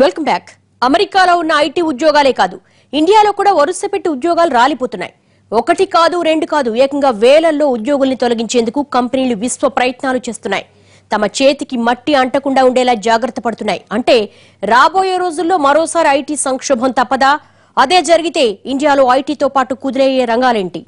Welcome back అమెరికాలో ఉన్న IT ఉద్యోగాలే కాదు ఇండియాలో కూడా వరుసపెట్టి ఉద్యోగాలు రాలిపోతున్నాయి. ఒకటి కాదు రెండు కాదు ఏకంగా వేలల్లో ఉద్యోగుల్ని తొలగించేందుకు కంపెనీలు విశ్వ ప్రయత్నాలు చేస్తున్నాయి. తమ చేతికి మట్టి అంటకుండా ఉండేలా జాగ్రత్త పడుతున్నాయి. అంటే రాబోయే రోజుల్లో మరోసారి ఐటీ సంక్షోభం తప్పదా? అదే జరిగితే ఇండియాలో ఐటీతో పాటు కుదిరయ్యే రంగాలేంటి?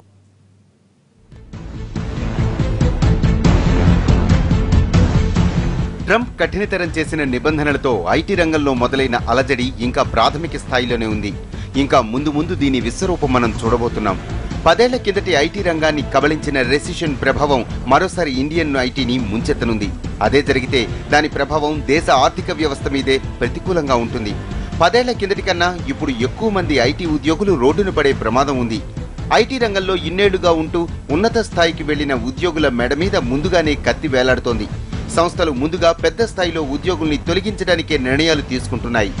ట్రంప్ కఠినతరం చేసిన నిబంధనలతో ఐటీ రంగంలో మొదలైన అలజడి ఇంకా ప్రాథమిక స్థాయిలోనే ఉంది. ఇంకా ముందు ముందు దీని విశ్వరూపం మనం చూడబోతున్నాం. పదేళ్ళ కిందటి ఐటీ రంగాన్ని కబళించిన రెసిషన్ ప్రభావం మరోసారి ఇండియన్ ఐటీని ముంచెత్తనుంది. అదే జరిగితే దాని ప్రభావం దేశ ఆర్థిక వ్యవస్థ మీదే ప్రతికూలంగా ఉంటుంది. పదేళ్ళ కిందటి కన్నా ఇప్పుడు ఎక్కువ మంది ఐటీ ఉద్యోగులు రోడ్డున పడే ప్రమాదం ఉంది. ఐటీ రంగంలో ఇన్నేళ్ళుగా ఉంటూ ఉన్నత స్థాయికి వెళ్ళిన ఉద్యోగుల మెడ మీద ముందుగానే కత్తి వేలాడుతోంది. సంస్థలు ముందుగా పెద్ద స్థాయిలో ఉద్యోగుల్ని తొలగించడానికే నిర్ణయాలు తీసుకుంటున్నాయి.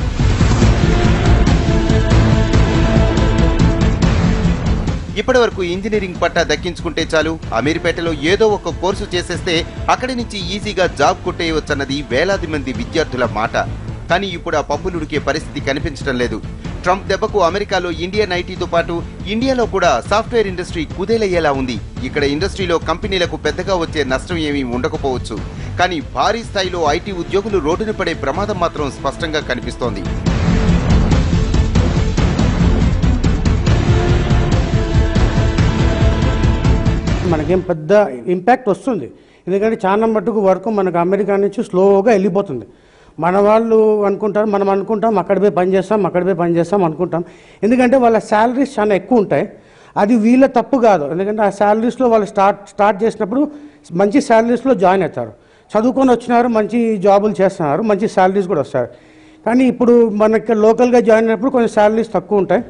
ఇప్పటి వరకు ఇంజనీరింగ్ పట్టా దక్కించుకుంటే చాలు. అమీర్పేటలో ఏదో ఒక కోర్సు చేసేస్తే అక్కడి నుంచి ఈజీగా జాబ్ కొట్టేయవచ్చన్నది వేలాది మంది విద్యార్థుల మాట. కానీ ఇప్పుడు ఆ పప్పులుడికే పరిస్థితి కనిపించడం లేదు. ట్రంప్ దెబ్బకు అమెరికాలో ఇండియన్ ఐటీతో పాటు ఇండియాలో కూడా సాఫ్ట్వేర్ ఇండస్ట్రీ కుదేలయ్యేలా ఉంది. ఇక్కడ ఇండస్ట్రీలో కంపెనీలకు పెద్దగా వచ్చే నష్టం ఏమీ ఉండకపోవచ్చు. కానీ భారీ స్థాయిలో ఐటీ ఉద్యోగులు రోడ్డున పడే ప్రమాదం మాత్రం స్పష్టంగా కనిపిస్తోంది. మనకేం పెద్ద ఇంపాక్ట్ వస్తుంది. ఎందుకంటే చాలా మట్టుకు వరకు మనకు అమెరికా నుంచి స్లోగా వెళ్ళిపోతుంది. మన వాళ్ళు అనుకుంటారు మనం అనుకుంటాం అక్కడ పోయి పని చేస్తాం అక్కడ పోయి పని చేస్తాం అనుకుంటాం. ఎందుకంటే వాళ్ళ శాలరీస్ చాలా ఎక్కువ ఉంటాయి. అది వీళ్ళ తప్పు కాదు. ఎందుకంటే ఆ శాలరీస్లో వాళ్ళు స్టార్ట్ స్టార్ట్ చేసినప్పుడు మంచి శాలరీస్లో జాయిన్ అవుతారు. చదువుకొని వచ్చినారు మంచి జాబులు చేస్తున్నారు మంచి శాలరీస్ కూడా వస్తారు కానీ ఇప్పుడు మనకి లోకల్గా జాయిన్ అయినప్పుడు కొంచెం శాలరీస్ తక్కువ ఉంటాయి.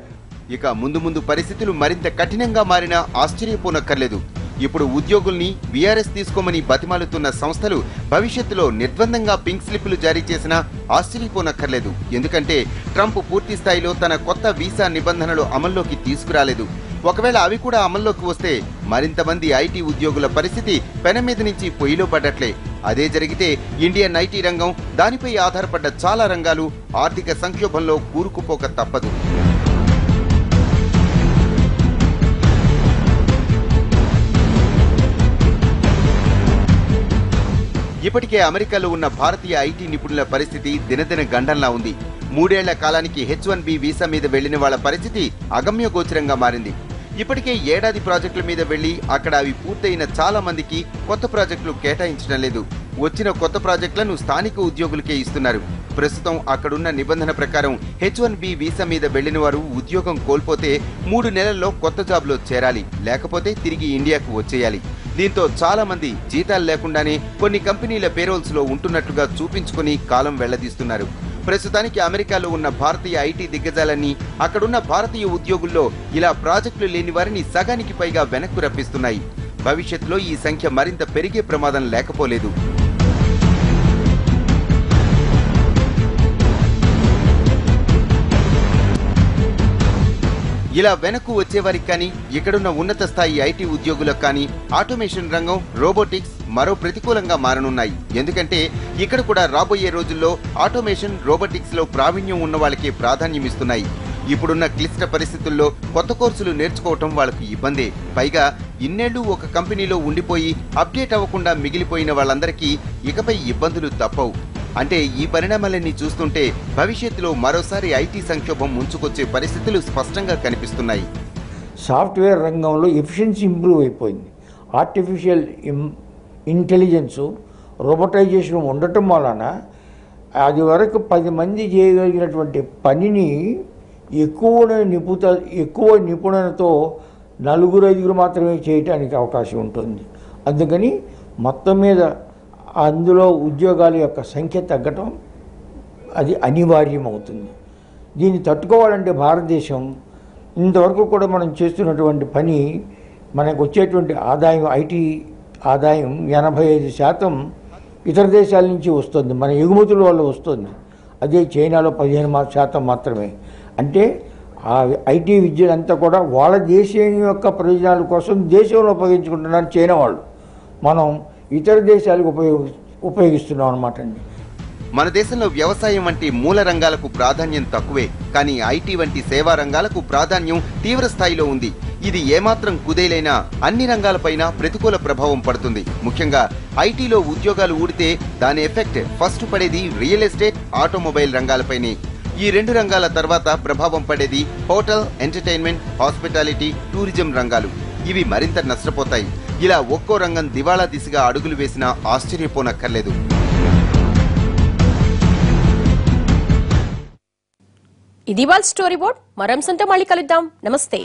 ఇక ముందు ముందు పరిస్థితులు మరింత కఠినంగా మారినా ఆశ్చర్యపోనక్కర్లేదు. ఇప్పుడు ఉద్యోగుల్ని వీఆర్ఎస్ తీసుకోమని బతిమాలుతున్న సంస్థలు భవిష్యత్తులో నిర్బంధంగా పింక్ స్లిప్లు జారీ చేసినా ఆశ్చర్యపోనక్కర్లేదు. ఎందుకంటే ట్రంప్ పూర్తి స్థాయిలో తన కొత్త వీసా నిబంధనలు అమల్లోకి తీసుకురాలేదు. ఒకవేళ అవి కూడా అమల్లోకి వస్తే మరింతమంది ఐటీ ఉద్యోగుల పరిస్థితి పెన మీద నుంచి పొయ్యిలో పడ్డట్లే అదే జరిగితే ఇండియన్ ఐటీ రంగం దానిపై ఆధారపడ్డ చాలా రంగాలు ఆర్థిక సంక్షోభంలో కూరుకుపోక తప్పదు. ఇప్పటికే అమెరికాలో ఉన్న భారతీయ ఐటీ నిపుణుల పరిస్థితి దినదిన గండంలా ఉంది. మూడేళ్ళ కాలానికి హెచ్ వన్ బి వీసా మీద వెళ్ళిన వాళ్ళ పరిస్థితి అగమ్యగోచరంగా మారింది. ఇప్పటికే ఏడాది ప్రాజెక్టుల మీద వెళ్ళి అక్కడ అవి పూర్తయిన చాలా మందికి కొత్త ప్రాజెక్టులు కేటాయించడం లేదు. వచ్చిన కొత్త ప్రాజెక్టులను స్థానిక ఉద్యోగులకే ఇస్తున్నారు. ప్రస్తుతం అక్కడున్న నిబంధన ప్రకారం హెచ్ వన్ బి వీసా మీద వెళ్ళిన వారు ఉద్యోగం కోల్పోతే మూడు నెలల్లో కొత్త జాబ్లో చేరాలి. లేకపోతే తిరిగి ఇండియాకు వచ్చేయాలి. దీంతో చాలా మంది జీతాలు లేకుండానే కొన్ని కంపెనీల పేరోల్స్లో ఉంటున్నట్లుగా చూపించుకొని కాలం వెళ్ళదీస్తున్నారు. ప్రస్తుతానికి అమెరికాలో ఉన్న భారతీయ ఐటీ దిగ్గజాలన్నీ అక్కడున్న భారతీయ ఉద్యోగుల్లో ఇలా ప్రాజెక్టులు లేని వారిని సగానికి పైగా వెనక్కు రప్పిస్తున్నాయి. భవిష్యత్తులో ఈ సంఖ్య మరింత పెరిగే ప్రమాదం లేకపోలేదు. ఇలా వెనక్కు వచ్చేవారికి కానీ ఇక్కడున్న ఉన్నత స్థాయి ఐటీ ఉద్యోగులకు కానీ ఆటోమేషన్ రంగం రోబోటిక్స్ మరో ప్రతికూలంగా మారనున్నాయి. ఎందుకంటే ఇక్కడ కూడా రాబోయే రోజుల్లో ఆటోమేషన్ రోబోటిక్స్లో ప్రావీణ్యం ఉన్న వాళ్ళకే ప్రాధాన్యం ఇస్తున్నాయి ఇప్పుడున్న క్లిష్ట పరిస్థితుల్లో కొత్త కోర్సులు నేర్చుకోవటం వాళ్ళకు ఇబ్బందే. పైగా ఇన్నేళ్ళు ఒక కంపెనీలో ఉండిపోయి అప్డేట్ అవ్వకుండా మిగిలిపోయిన వాళ్ళందరికీ ఇకపై ఇబ్బందులు తప్పవు. అంటే ఈ పరిణామాలన్నీ చూస్తుంటే భవిష్యత్తులో మరోసారి ఐటీ సంక్షోభం ముంచుకొచ్చే పరిస్థితులు స్పష్టంగా కనిపిస్తున్నాయి. సాఫ్ట్వేర్ రంగంలో ఎఫిషియన్సీ ఇంప్రూవ్ అయిపోయింది. ఆర్టిఫిషియల్ ఇంటెలిజెన్సు రోబోటైజేషన్ ఉండటం వలన అది వరకు పది మంది చేయగలిగినటువంటి పనిని ఎక్కువ నిపుత ఎక్కువ నిపుణులతో నలుగురు ఐదుగురు మాత్రమే చేయటానికి అవకాశం ఉంటుంది. అందుకని మొత్తం మీద అందులో ఉద్యోగాల యొక్క సంఖ్య తగ్గటం అది అనివార్యం అవుతుంది దీన్ని తట్టుకోవాలంటే భారతదేశం ఇంతవరకు కూడా మనం చేస్తున్నటువంటి పని మనకు వచ్చేటువంటి ఆదాయం ఐటీ ఆదాయం ఎనభై ఐదు శాతం ఇతర దేశాల నుంచి వస్తుంది. మన ఎగుమతుల వల్ల వస్తుంది. అదే చైనాలో పదిహేను శాతం మాత్రమే. అంటే ఆ ఐటీ విద్యలంతా కూడా వాళ్ళ దేశం యొక్క ప్రయోజనాల కోసం దేశంలో ఉపయోగించుకుంటున్నారు చైనా వాళ్ళు. మనం ఇతర దేశాలకు ఉపయోగి ఉపయోగిస్తున్నాం అనమాట అండి. మన దేశంలో వ్యవసాయం వంటి మూల రంగాలకు ప్రాధాన్యం తక్కువే. కానీ ఐటీ వంటి సేవా రంగాలకు ప్రాధాన్యం తీవ్ర స్థాయిలో ఉంది. ఇది ఏమాత్రం కుదేలైనా అన్ని రంగాలపైన ప్రతికూల ప్రభావం పడుతుంది. ముఖ్యంగా ఐటీలో ఉద్యోగాలు ఊడితే దాని ఎఫెక్ట్ ఫస్ట్ పడేది రియల్ ఎస్టేట్ ఆటోమొబైల్ రంగాలపైనే. ఈ రెండు రంగాల తర్వాత ప్రభావం పడేది హోటల్ ఎంటర్టైన్మెంట్ హాస్పిటాలిటీ టూరిజం రంగాలు. ఇవి మరింత నష్టపోతాయి. ఇలా ఒక్కో రంగం దివాళా దిశగా అడుగులు వేసినా ఆశ్చర్యపోనక్కర్లేదు. ఇది వాళ్ళ స్టోరీ బోర్డ్. మరంశంతో మళ్ళీ కలుద్దాం. నమస్తే.